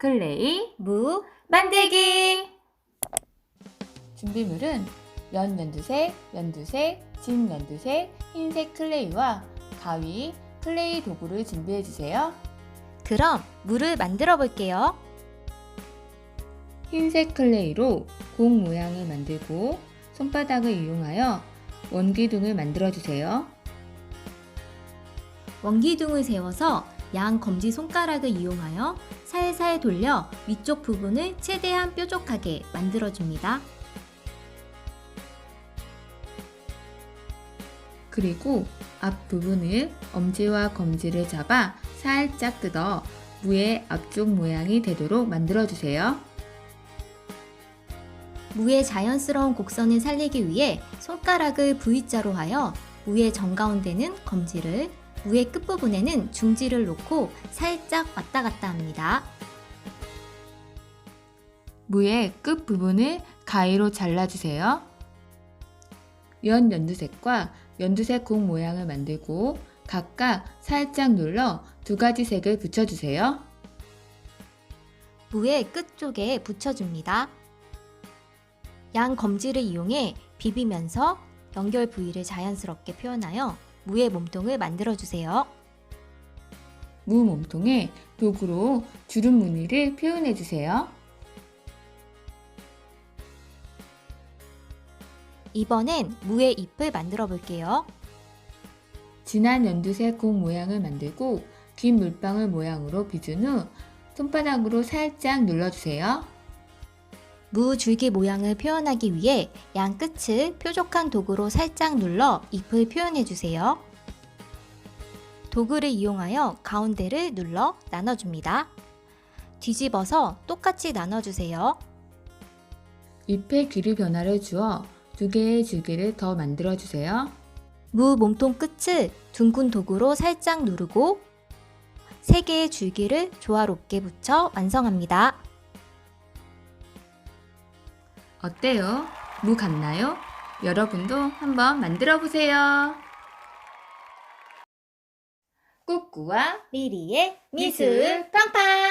클레이 무, 만들기 준비물은 연 연두색, 연두색, 진 연두색, 흰색 클레이와 가위, 클레이 도구를 준비해 주세요. 그럼 물을 만들어 볼게요. 흰색 클레이로 공 모양을 만들고 손바닥을 이용하여 원기둥을 만들어 주세요. 원기둥을 세워서 양 검지 손가락을 이용하여 살살 돌려 위쪽 부분을 최대한 뾰족하게 만들어줍니다. 그리고 앞 부분을 엄지와 검지를 잡아 살짝 뜯어 무의 앞쪽 모양이 되도록 만들어 주세요. 무의 자연스러운 곡선을 살리기 위해 손가락을 V자로 하여 무의 정가운데는 검지를, 무의 끝부분에는 중지를 놓고 살짝 왔다 갔다 합니다. 무의 끝 부분을 가위로 잘라주세요. 연 연두색과 연두색 공 모양을 만들고 각각 살짝 눌러 두 가지 색을 붙여주세요. 무의 끝 쪽에 붙여줍니다. 양 검지를 이용해 비비면서 연결 부위를 자연스럽게 표현하여 무의 몸통을 만들어주세요. 무 몸통에 도구로 주름 무늬를 표현해주세요. 이번엔 무의 잎을 만들어 볼게요. 진한 연두색 공 모양을 만들고 긴 물방울 모양으로 빚은 후 손바닥으로 살짝 눌러주세요. 무 줄기 모양을 표현하기 위해 양 끝을 뾰족한 도구로 살짝 눌러 잎을 표현해 주세요. 도구를 이용하여 가운데를 눌러 나눠줍니다. 뒤집어서 똑같이 나눠주세요. 잎의 길이 변화를 주어 두 개의 줄기를 더 만들어주세요. 무 몸통 끝을 둥근 도구로 살짝 누르고 세 개의 줄기를 조화롭게 붙여 완성합니다. 어때요? 무 같나요? 여러분도 한번 만들어 보세요. 꾸꾸와 리리의 미술 팡팡!